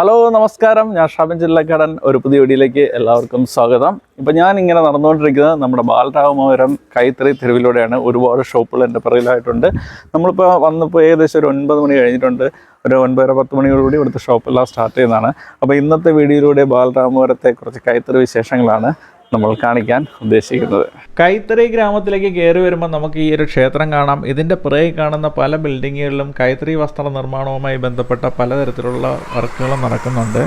Hello നമസ്കാരം. ഞാൻ ഷാബിൻ ജില്ലക്കാടൻ ഒരു പുതിയ വീഡിയോയിലേക്ക് എല്ലാവർക്കും സ്വാഗതം. ഇപ്പം ഞാൻ ഇങ്ങനെ നടന്നുകൊണ്ടിരിക്കുന്നത് നമ്മുടെ ബാലരാമപുരം കൈത്തറി തെരുവിലൂടെയാണ്. ഒരുപാട് ഷോപ്പുകൾ എന്റെ പിറകിലായിട്ടുണ്ട്. നമ്മളിപ്പോൾ വന്നപ്പോൾ ഏകദേശം ഒരു ഒൻപത് മണി കഴിഞ്ഞിട്ടുണ്ട്. ഒരു ഒൻപതര പത്ത് മണിയോടുകൂടി ഇവിടുത്തെ ഷോപ്പെല്ലാം സ്റ്റാർട്ട് ചെയ്യുന്നതാണ്. അപ്പോൾ ഇന്നത്തെ വീഡിയോയിലൂടെ ബാലരാമപുരത്തെ കുറച്ച് കൈത്തറി വിശേഷങ്ങളാണ്. നമ്മൾ കാണിക്കാൻ ഉദ്ദേശിക്കുന്നത്. കൈത്തറി ഗ്രാമത്തിലേക്ക് കയറി വരുമ്പോൾ നമുക്ക് ഈ ഒരു ക്ഷേത്രം കാണാം. ഇതിന്റെ പുറകെ കാണുന്ന പല ബിൽഡിങ്ങുകളിലും കൈത്തറി വസ്ത്ര നിർമ്മാണവുമായി ബന്ധപ്പെട്ട പലതരത്തിലുള്ള വർക്കുകളും നടക്കുന്നുണ്ട്.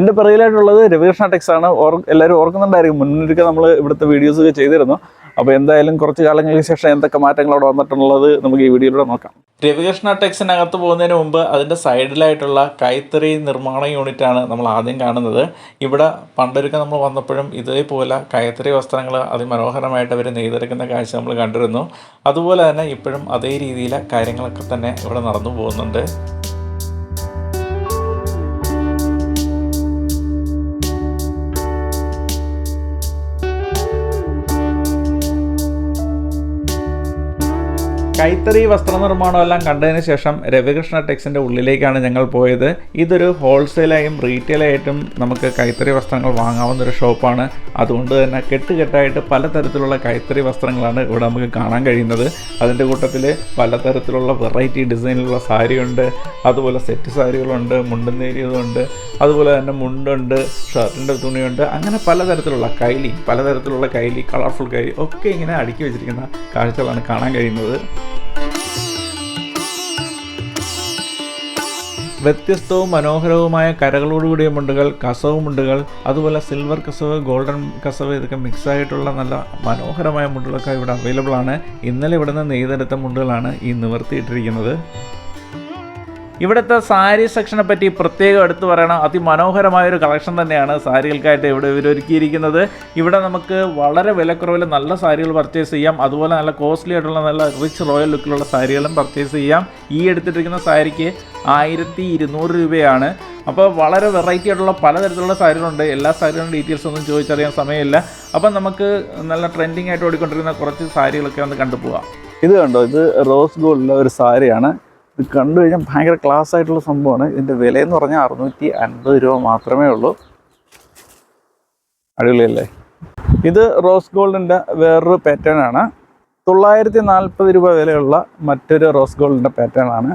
എന്റെ പിറകിലായിട്ടുള്ളത് രവികൃഷ്ണ ടെക്സ് ആണ്. ഓർ എല്ലാവരും ഓർക്കുന്നുണ്ടായിരിക്കും. മുന്നൊരിക്കൽ നമ്മൾ ഇവിടുത്തെ വീഡിയോസ് ഒക്കെ ചെയ്തിരുന്നു. അപ്പോൾ എന്തായാലും കുറച്ച് കാലങ്ങൾക്ക് ശേഷം എന്തൊക്കെ മാറ്റങ്ങൾ അവിടെ വന്നിട്ടുള്ളത് നമുക്ക് ഈ വീഡിയോയിലൂടെ നോക്കാം. രവികൃഷ്ണ ടെക്സിനകത്ത് പോകുന്നതിന് മുമ്പ് അതിന്റെ സൈഡിലായിട്ടുള്ള കൈത്തറി നിർമ്മാണ യൂണിറ്റാണ് നമ്മൾ ആദ്യം കാണുന്നത്. ഇവിടെ പണ്ടൊരുക്കം നമ്മൾ വന്നപ്പോഴും ഇതേപോലെ കൈത്തറി വസ്ത്രങ്ങൾ അതിമനോഹരമായിട്ട് അവർ നെയ്തെടുക്കുന്ന കാഴ്ച നമ്മൾ കണ്ടിരുന്നു. അതുപോലെ തന്നെ ഇപ്പോഴും അതേ രീതിയിലെ കാര്യങ്ങളൊക്കെ തന്നെ ഇവിടെ നടന്നു പോകുന്നുണ്ട്. കൈത്തറി വസ്ത്രനിർമ്മാണം എല്ലാം കണ്ടതിന് ശേഷം രവികൃഷ്ണ ടെക്സിന്റെ ഉള്ളിലേക്കാണ് ഞങ്ങൾ പോയത്. ഇതൊരു ഹോൾസെയിലായും റീറ്റെയിലായിട്ടും നമുക്ക് കൈത്തറി വസ്ത്രങ്ങൾ വാങ്ങാവുന്ന ഒരു ഷോപ്പാണ്. അതുകൊണ്ട് തന്നെ കെട്ടുകെട്ടായിട്ട് പലതരത്തിലുള്ള കൈത്തറി വസ്ത്രങ്ങളാണ് ഇവിടെ നമുക്ക് കാണാൻ കഴിയുന്നത്. അതിന്റെ കൂട്ടത്തിൽ പലതരത്തിലുള്ള വെറൈറ്റി ഡിസൈനിലുള്ള സാരിയുണ്ട് അതുപോലെ സെറ്റ് സാരികളുണ്ട് മുണ്ടും നേരിയതുണ്ട് അതുപോലെ തന്നെ മുണ്ടുണ്ട് ഷർട്ടിന്റെ തുണിയുണ്ട് അങ്ങനെ പലതരത്തിലുള്ള കൈലി പലതരത്തിലുള്ള കൈലി കളർഫുൾ കൈലി ഒക്കെ ഇങ്ങനെ അടുക്കി വെച്ചിരിക്കുന്ന കാഴ്ചകളാണ് കാണാൻ കഴിയുന്നത്. വ്യത്യസ്തവും മനോഹരവുമായ കരകളോടുകൂടിയ മുണ്ടുകൾ കസവ് മുണ്ടുകൾ അതുപോലെ സിൽവർ കസവ് ഗോൾഡൻ കസവ് ഇതൊക്കെ മിക്സ് ആയിട്ടുള്ള നല്ല മനോഹരമായ മുണ്ടുകളൊക്കെ ഇവിടെ അവൈലബിൾ ആണ്. ഇന്നലെ ഇവിടുന്ന് നെയ്തെടുത്ത മുണ്ടുകളാണ് ഈ നിവർത്തിയിട്ടിരിക്കുന്നത്. ഇവിടുത്തെ സാരി സെക്ഷനെ പറ്റി പ്രത്യേകം എടുത്തു പറയണം. അതിമനോഹരമായ ഒരു കളക്ഷൻ തന്നെയാണ് സാരികൾക്കായിട്ട് ഇവിടെ ഇവർ ഒരുക്കിയിരിക്കുന്നത്. ഇവിടെ നമുക്ക് വളരെ വിലക്കുറവിൽ നല്ല സാരികൾ പർച്ചേസ് ചെയ്യാം. അതുപോലെ നല്ല കോസ്റ്റ്ലി ആയിട്ടുള്ള നല്ല റിച്ച് റോയൽ ലുക്കിലുള്ള സാരികളും പർച്ചേസ് ചെയ്യാം. ഈ എടുത്തിട്ടിരിക്കുന്ന സാരിക്ക് ആയിരത്തി ഇരുന്നൂറ് രൂപയാണ്. അപ്പോൾ വളരെ വെറൈറ്റി ആയിട്ടുള്ള പലതരത്തിലുള്ള സാരികളുണ്ട്. എല്ലാ സാരികളുടെ ഡീറ്റെയിൽസ് ഒന്നും ചോദിച്ചറിയാൻ സമയമില്ല. അപ്പം നമുക്ക് നല്ല ട്രെൻഡിങ് ആയിട്ട് ഓടിക്കൊണ്ടിരിക്കുന്ന കുറച്ച് സാരികളൊക്കെ ഒന്ന് കണ്ടുപോകാം ഇത് കണ്ടോ? ഇത് റോസ് ഗോൾഡിലെ ഒരു സാരിയാണ്. ഇത് കണ്ടു കഴിഞ്ഞാൽ ഭയങ്കര ക്ലാസ് ആയിട്ടുള്ള സംഭവമാണ്. ഇതിന്റെ വിലയെന്ന് പറഞ്ഞാൽ അറുന്നൂറ്റി അൻപത് രൂപ മാത്രമേ ഉള്ളൂ. അടിപൊളിയല്ലേ? ഇത് റോസ് ഗോൾഡിന്റെ വേറൊരു പാറ്റേൺ ആണ്. തൊള്ളായിരത്തി നാൽപ്പത് രൂപ വിലയുള്ള മറ്റൊരു റോസ് ഗോൾഡിന്റെ പാറ്റേൺ ആണ്.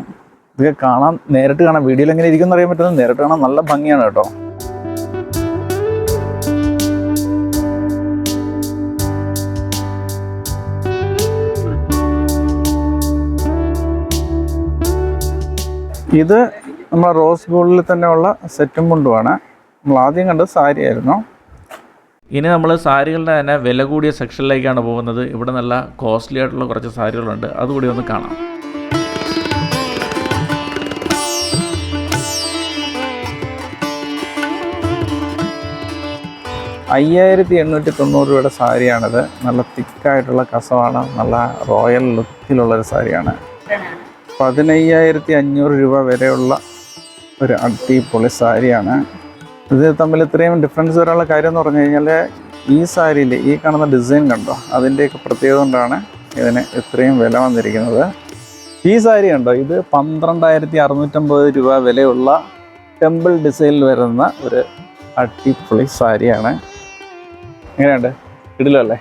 ഇതൊക്കെ കാണാൻ നേരിട്ട് കാണാൻ വീഡിയോയിൽ എങ്ങനെ ഇരിക്കും അറിയാൻ പറ്റുന്നത് നേരിട്ട് കാണാൻ നല്ല ഭംഗിയാണ് കേട്ടോ. ഇത് നമ്മൾ റോസ് ഗോൾഡിൽ തന്നെ ഉള്ള സെറ്റും മുണ്ടുമാണ് നമ്മൾ ആദ്യം കണ്ടത് സാരി ആയിരുന്നു. ഇനി നമ്മൾ സാരികളുടെ തന്നെ വില കൂടിയ സെക്ഷനിലേക്കാണ് പോകുന്നത്. ഇവിടെ നല്ല കോസ്റ്റ്ലി ആയിട്ടുള്ള കുറച്ച് സാരികളുണ്ട്. അതുകൂടി ഒന്ന് കാണാം. അയ്യായിരത്തി എണ്ണൂറ്റി തൊണ്ണൂറ് രൂപയുടെ സാരിയാണിത്. നല്ല തിക്കായിട്ടുള്ള കസവാണ്. നല്ല റോയൽ ലുക്കിലുള്ളൊരു സാരിയാണ്. പതിനയ്യായിരത്തി അഞ്ഞൂറ് രൂപ വരെയുള്ള ഒരു അടിപൊളി സാരിയാണ്. ഇത് തമ്മിൽ ഇത്രയും ഡിഫറൻസ് വരാനുള്ള കാര്യം എന്ന് പറഞ്ഞു കഴിഞ്ഞാൽ ഈ സാരിയിൽ ഈ കാണുന്ന ഡിസൈൻ കണ്ടോ? അതിന്റെയൊക്കെ പ്രത്യേകത കൊണ്ടാണ് ഇതിന് ഇത്രയും വില വന്നിരിക്കുന്നത്. ഈ സാരി കണ്ടോ? ഇത് പന്ത്രണ്ടായിരത്തി അറുന്നൂറ്റമ്പത് രൂപ വിലയുള്ള ടെമ്പിൾ ഡിസൈനിൽ വരുന്ന ഒരു അടിപൊളി സാരിയാണ്. എങ്ങനെയുണ്ട്? ഇടിലല്ലേ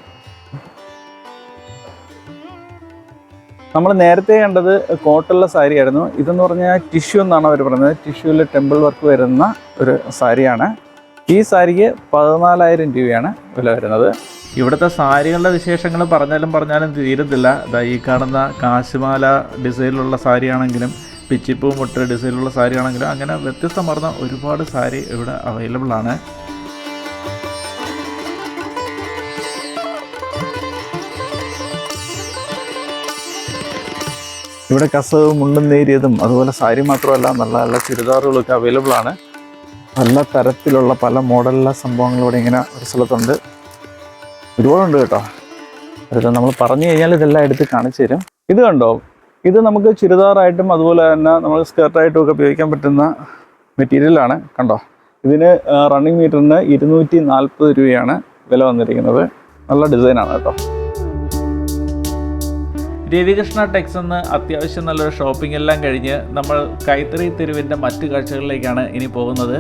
നമ്മൾ നേരത്തെ കണ്ടത് കോട്ടുള്ള സാരി ആയിരുന്നു ഇതെന്ന് പറഞ്ഞാൽ ടിഷ്യൂ എന്നാണ് അവർ പറയുന്നത് ടിഷ്യൂവിൽ ടെമ്പിൾ വർക്ക് വരുന്ന ഒരു സാരിയാണ്. ഈ സാരിക്ക് പതിനാലായിരം രൂപയാണ് വില വരുന്നത്. ഇവിടുത്തെ സാരികളുടെ വിശേഷങ്ങൾ പറഞ്ഞാലും പറഞ്ഞാലും തീരത്തില്ല. ഇതാ ഈ കാണുന്ന കാശുമാല ഡിസൈനിലുള്ള സാരിയാണെങ്കിലും പിച്ചിപ്പൂ മുട്ട് ഡിസൈനിലുള്ള സാരിയാണെങ്കിലും അങ്ങനെ വ്യത്യസ്തമാർന്ന ഒരുപാട് സാരി ഇവിടെ അവൈലബിൾ ആണ്. ഇവിടെ കസവും മുണ്ടും നേരിയതും അതുപോലെ സാരി മാത്രമല്ല നല്ല നല്ല ചുരിദാറുകളൊക്കെ അവൈലബിൾ ആണ്. പല തരത്തിലുള്ള പല മോഡലുള്ള സംഭവങ്ങൾ ഇവിടെ ഇങ്ങനെ ഒരു സ്ഥലത്തുണ്ട്. ഒരുപാടുണ്ട് കേട്ടോ. അതൊക്കെ നമ്മൾ പറഞ്ഞു കഴിഞ്ഞാൽ ഇതെല്ലാം എടുത്ത് കാണിച്ചു തരും. ഇത് കണ്ടോ? ഇത് നമുക്ക് ചുരിദാറായിട്ടും അതുപോലെ തന്നെ നമ്മൾ സ്കേർട്ടായിട്ടും ഒക്കെ ഉപയോഗിക്കാൻ പറ്റുന്ന മെറ്റീരിയലാണ് കണ്ടോ? ഇതിന് റണ്ണിങ് മീറ്ററിന് ഇരുന്നൂറ്റി നാൽപ്പത് രൂപയാണ് വില വന്നിരിക്കുന്നത്. നല്ല ഡിസൈനാണ് കേട്ടോ. രവികൃഷ്ണ ടെക്സ് എന്ന് അത്യാവശ്യം നല്ലൊരു ഷോപ്പിംഗ് എല്ലാം കഴിഞ്ഞ് നമ്മൾ കൈത്തറി തെരുവിന്റെ മറ്റു കാഴ്ചകളിലേക്കാണ് ഇനി പോകുന്നത്.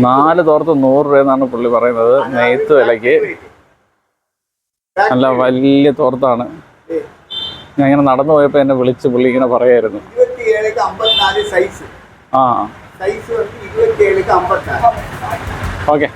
നാല് തോർത്ത് നൂറ് രൂപ എന്നാണ് പുള്ളി പറയുന്നത്. നെയ്ത്ത് വിലയ്ക്ക്. നല്ല വലിയ തോർത്താണ്. ഞാൻ ഇങ്ങനെ നടന്നു പോയപ്പോൾ എന്നെ വിളിച്ച് പുള്ളി ഇങ്ങനെ പറയായിരുന്നു. ആ. ഓക്കെ.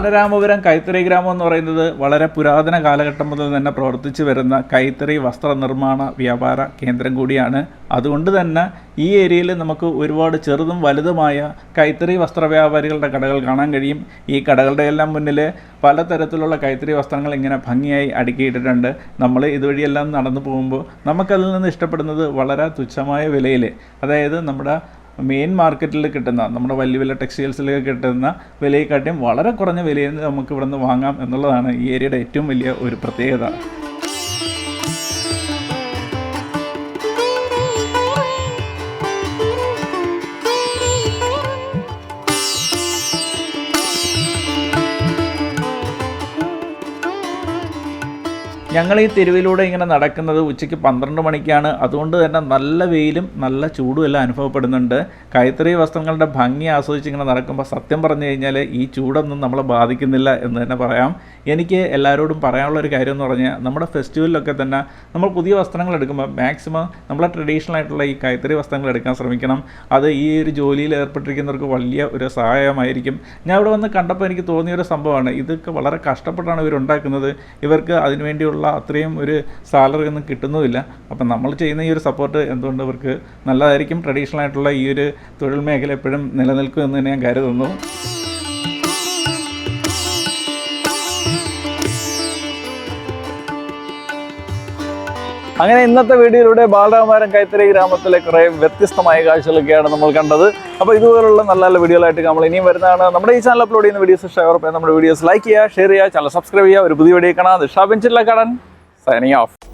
ബാലരാമപുരം കൈത്തറി ഗ്രാമം എന്ന് പറയുന്നത് വളരെ പുരാതന കാലഘട്ടം മുതൽ തന്നെ പ്രവർത്തിച്ചു വരുന്ന കൈത്തറി വസ്ത്രനിർമ്മാണ വ്യാപാര കേന്ദ്രം കൂടിയാണ്. അതുകൊണ്ട് തന്നെ ഈ ഏരിയയിൽ നമുക്ക് ഒരുപാട് ചെറുതും വലുതുമായ കൈത്തറി വസ്ത്ര വ്യാപാരികളുടെ കടകൾ കാണാൻ കഴിയും. ഈ കടകളുടെ എല്ലാം മുന്നിൽ പലതരത്തിലുള്ള കൈത്തറി വസ്ത്രങ്ങൾ ഇങ്ങനെ ഭംഗിയായി അടുക്കിയിട്ടിട്ടുണ്ട്. നമ്മൾ ഇതുവഴിയെല്ലാം നടന്നു പോകുമ്പോൾ നമുക്കതിൽ നിന്ന് ഇഷ്ടപ്പെടുന്നത് വളരെ തുച്ഛമായ വിലയിൽ അതായത് നമ്മുടെ മെയിൻ മാർക്കറ്റിൽ കിട്ടുന്ന നമ്മുടെ വലിയ വലിയ ടെക്സ്റ്റൈൽസിലൊക്കെ കിട്ടുന്ന വിലയെക്കാട്ടിയും വളരെ കുറഞ്ഞ വിലയിൽ നമുക്ക് ഇവിടെ നിന്ന് വാങ്ങാം എന്നുള്ളതാണ് ഈ ഏരിയയുടെ ഏറ്റവും വലിയ ഒരു പ്രത്യേകത. ഞങ്ങൾ ഈ തെരുവിലൂടെ ഇങ്ങനെ നടക്കുന്നത് ഉച്ചയ്ക്ക് പന്ത്രണ്ട് മണിക്കാണ്. അതുകൊണ്ട് തന്നെ നല്ല വെയിലും നല്ല ചൂടും എല്ലാം അനുഭവപ്പെടുന്നുണ്ട്. കൈത്തറി വസ്ത്രങ്ങളുടെ ഭംഗി ആസ്വദിച്ച് ഇങ്ങനെ നടക്കുമ്പോൾ സത്യം പറഞ്ഞു കഴിഞ്ഞാൽ ഈ ചൂടൊന്നും നമ്മളെ ബാധിക്കുന്നില്ല എന്ന് തന്നെ പറയാം. എനിക്ക് എല്ലാവരോടും പറയാനുള്ള ഒരു കാര്യം എന്ന് പറഞ്ഞാൽ നമ്മുടെ ഫെസ്റ്റിവലിലൊക്കെ തന്നെ നമ്മൾ പുതിയ വസ്ത്രങ്ങൾ എടുക്കുമ്പോൾ മാക്സിമം നമ്മളെ ട്രഡീഷണൽ ആയിട്ടുള്ള ഈ കൈത്തറി വസ്ത്രങ്ങൾ എടുക്കാൻ ശ്രമിക്കണം. അത് ഈ ഒരു ജോലിയിൽ ഏർപ്പെട്ടിരിക്കുന്നവർക്ക് വലിയ ഒരു സഹായമായിരിക്കും. ഞാൻ ഇവിടെ വന്ന് കണ്ടപ്പോൾ എനിക്ക് തോന്നിയ ഒരു സംഭവമാണ്. ഇതൊക്കെ വളരെ കഷ്ടപ്പെട്ടാണ് ഇവർ ഉണ്ടാക്കുന്നത്. ഇവർക്ക് അതിനുവേണ്ടിയുള്ള അത്രയും ഒരു സാലറി ഒന്നും കിട്ടുന്നുമില്ല അപ്പം നമ്മൾ ചെയ്യുന്ന ഈ ഒരു സപ്പോർട്ട് എന്തുകൊണ്ട് ഇവർക്ക് നല്ലതായിരിക്കും? ട്രഡീഷണൽ ആയിട്ടുള്ള ഈ ഒരു തൊഴിൽ മേഖല എപ്പോഴും നിലനിൽക്കും എന്ന് തന്നെ ഞാൻ കരുതുന്നു. അങ്ങനെ ഇന്നത്തെ വീഡിയോയിലൂടെ ബാലരാമാരം കൈത്തറി ഗ്രാമത്തിലെ കുറേ വ്യത്യസ്തമായ കാഴ്ചകളൊക്കെയാണ് നമ്മൾ കണ്ടത്. അപ്പോൾ ഇതുപോലുള്ള നല്ല നല്ല വീഡിയോകളായിട്ട് നമ്മൾ ഇനിയും വരുന്നതാണ്. നമ്മുടെ ഈ ചാനൽ അപ്ലോഡ് ചെയ്യുന്ന വീഡിയോസ് ഇഷ്ടം നമ്മുടെ വീഡിയോസ് ലൈക്ക് ചെയ്യുക ഷെയർ ചെയ്യുക ചാനൽ സബ്സ്ക്രൈബ് ചെയ്യുക. ഒരു പുതിയ വീഡിയോ കാണാം. ദിഷാബിൻ കടൻ സൈനിങ് ഓഫ്